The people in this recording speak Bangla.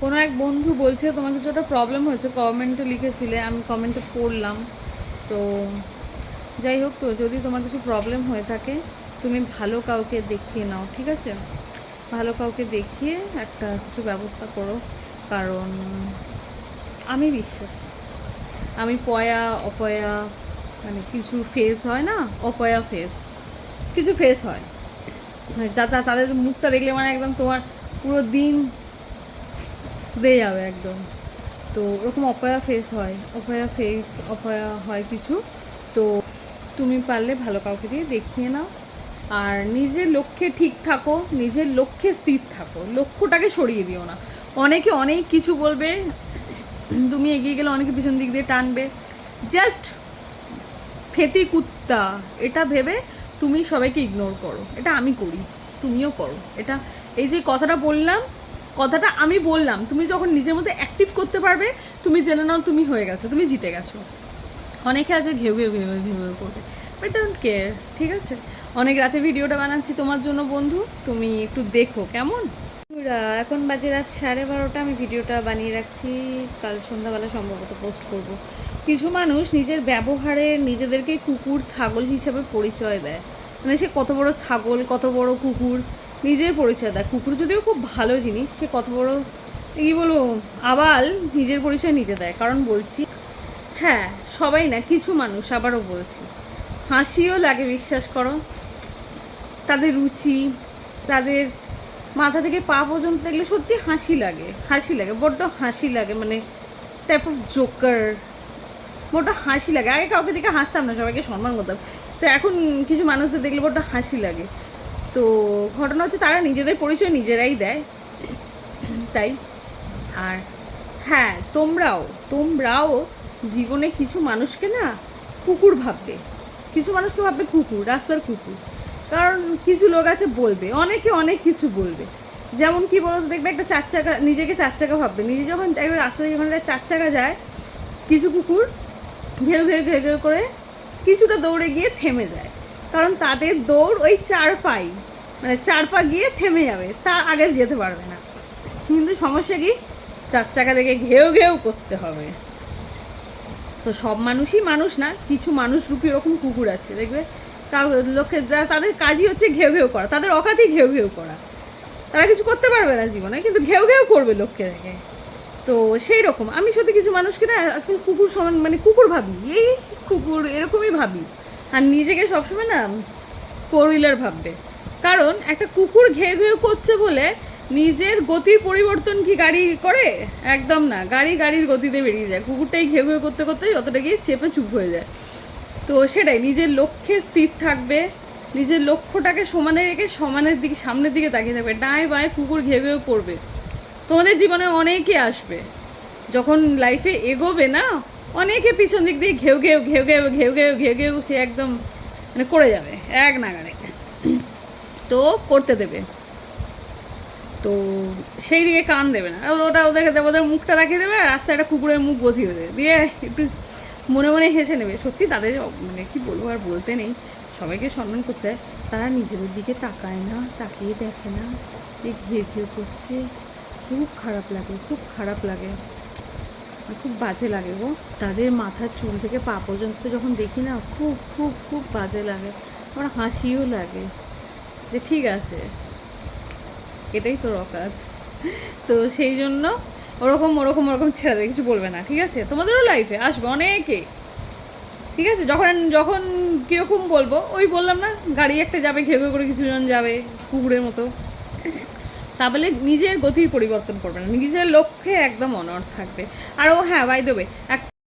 কোনো এক বন্ধু বলছে, তোমার কিছু একটা প্রবলেম হয়েছে। কমেন্টে লিখেছিলে, আমি কমেন্টে পড়লাম। তো যাই হোক তো, যদি তোমার কিছু প্রবলেম হয়ে থাকে, তুমি ভালো কাউকে দেখিয়ে নাও, ঠিক আছে? ভালো কাউকে দেখিয়ে একটা কিছু ব্যবস্থা করো, কারণ আমি বিশ্বাসী। আমি পয়া, অপয়া মানে কিছু ফেস হয় না, অপয়া ফেস কিছু ফেস হয়। মানে তাদের মুখটা দেখলে মানে একদম তোমার পুরো দিন দিয়ে যাবে একদম। তো ওরকম অপয়া ফেস হয়, অপয়া ফেস অপয়া হয় কিছু। তো তুমি পারলে ভালো কাউকে দিয়ে দেখিয়ে নাও। আর নিজের লক্ষ্যে ঠিক থাকো, নিজের লক্ষ্যে স্থির থাকো। লক্ষ্যটাকে সরিয়ে দিও না। অনেকে অনেক কিছু বলবে, তুমি এগিয়ে গেলে অনেকে পিছন দিক দিয়ে টানবে। জাস্ট ফেতি কুত্তা, এটা ভেবে তুমি সবাইকে ইগনোর করো। এটা আমি করি, তুমিও করো। এটা এই যে কথাটা বললাম কথাটা আমি বললাম, তুমি যখন নিজের মধ্যে অ্যাক্টিভ করতে পারবে, তুমি জেনে নাও তুমি হয়ে গেছো, তুমি জিতে গেছো। অনেকে আছে ঘেউ ঘেউ ঘেউ ঘেউ ঘেউ করবে বাট ডোন্ট কেয়ার ঠিক আছে? অনেক রাতে ভিডিওটা বানাচ্ছি তোমার জন্য বন্ধু, তুমি একটু দেখো, কেমন? এখন বাজে রাত সাড়ে বারোটা, আমি ভিডিওটা বানিয়ে রাখছি, কাল সন্ধ্যাবেলা সম্ভবত পোস্ট করব। কিছু মানুষ নিজের ব্যবহারে নিজেদেরকে কুকুর ছাগল হিসাবে পরিচয় দেয়। মানে সে কত বড় ছাগল, কত বড় কুকুর নিজের পরিচয় দেয়। কুকুর যদিও খুব ভালো জিনিস, সে কত বড় কী বলব, আবাল নিজের পরিচয় নিজে দেয়। কারণ বলছি হ্যাঁ সবাই না, কিছু মানুষ, আবারও বলছি, হাসিও লাগে, বিশ্বাস করো। তাদের রুচি, তাদের মাথা থেকে পা পর্যন্ত দেখলে সত্যি হাসি লাগে হাসি লাগে, বড্ড হাসি লাগে মানে টাইপ অফ জোকার বড্ড হাসি লাগে। আগে কাউকে দেখে হাসতাম না, সবাইকে সম্মান করতাম। তো এখন কিছু মানুষদের দেখলে বড্ড হাসি লাগে। তো ঘটনা হচ্ছে তারা নিজেদের পরিচয় নিজেরাই দেয়। তাই? আর হ্যাঁ তোমরাও তোমরাও জীবনে কিছু মানুষকে না কুকুর ভাববে। কিছু মানুষকে ভাববে কুকুর, রাস্তার কুকুর। কারণ কিছু লোক আছে বলবে, অনেকে অনেক কিছু বলবে। যেমন কি বলতো, দেখবে একটা চার চাকা, নিজেকে চার চাকা ভাববে। নিজে যখন একবার রাস্তা দিয়ে যখন চার চাকা যায়, কিছু কুকুর ঘেউ ঘেউ ঘেউ ঘেউ করে কিছুটা দৌড়ে গিয়ে থেমে যায়। কারণ তাদের দৌড় ওই চার পাই মানে চার পা গিয়ে থেমে যাবে, তার আগে যেতে পারবে না। কিন্তু সমস্যা কি? চার চাকা থেকে ঘেউ ঘেউ করতে হবে। তো সব মানুষই মানুষ না, কিছু মানুষ রূপী এরকম কুকুর আছে, দেখবে? লোকে তাদের কাজই হচ্ছে ঘেউ ঘেউ করা, তাদের অকাতেই ঘেউ ঘেউ করা। তারা কিছু করতে পারবে না জীবনে, কিন্তু ঘেউ ঘেউ করবে লোককে দেখে। তো সেই রকম, আমি সত্যি কিছু মানুষকে না আজকাল কুকুর সমান মানে কুকুর ভাবি, এই কুকুর এরকমই ভাবি। আর নিজেকে সবসময় না ফোর হুইলার ভাববে। কারণ একটা কুকুর ঘেউ ঘেউ করছে বলে নিজের গতির পরিবর্তন কি গাড়ি করে? একদম না। গাড়ি গাড়ির গতিতে বেরিয়ে যায়। কুকুরটাই ঘেউ ঘেউ করতে করতে যতটা গিয়ে চেপে চুপ হয়ে যায়। তো সেটাই, নিজের লক্ষ্যে স্থির থাকবে, নিজের লক্ষ্যটাকে সমানে রেখে সমানের দিকে, সামনের দিকে তাকিয়ে থাকবে। ডায় বায় কুকুর ঘেউ ঘেউ করবে। তোমাদের জীবনে অনেকে আসবে। যখন লাইফে এগোবে না অনেকে পিছন দিক দিয়ে ঘেউ ঘেউ ঘেউ ঘেউ ঘেউ ঘেউ ঘেউ ঘেউ সে একদম মানে করে যাবে, এক নাগারে তো করতে দেবে। তো সেই দিকে কান দেবে না। ওটা ওদেরকে দেবে ওদের মুখটা রাখিয়ে দেবে আর রাস্তায় একটা কুকুরের মুখ বসিয়ে দেবে। দিয়ে একটু মনে মনে হেসে নেবে। সত্যি তাদের মানে কি বলব আর বলতে নেই। সবাইকে সম্মান করতে হয়। তারা নিজেদের দিকে তাকায় না, তাকিয়ে দেখে না। এই ঘিয়ে ঘিয়ে করছে। খুব খারাপ লাগে, খুব খারাপ লাগে। খুব বাজে লাগে গো। তাদের মাথার চুল থেকে পা পর্যন্ত যখন দেখি না, খুব খুব খুব বাজে লাগে। আমার হাসিও লাগে যে ঠিক আছে, এটাই তো রকাত তো সেই জন্য ওরকম ওরকম ওরকম ছেড়ে দেবে, কিছু বলবে না, ঠিক আছে? তোমাদেরও লাইফে আসবে অনেকে, ঠিক আছে? যখন যখন কীরকম বলব, ওই বললাম না, গাড়ি একটা যাবে ঘেউ করে কিছুজন যাবে, কুকুরের মতো। তা বলে নিজের গতির পরিবর্তন করবে না নিজের লক্ষ্যে একদম অনর থাকবে। আর ও হ্যাঁ বাই দেবে এক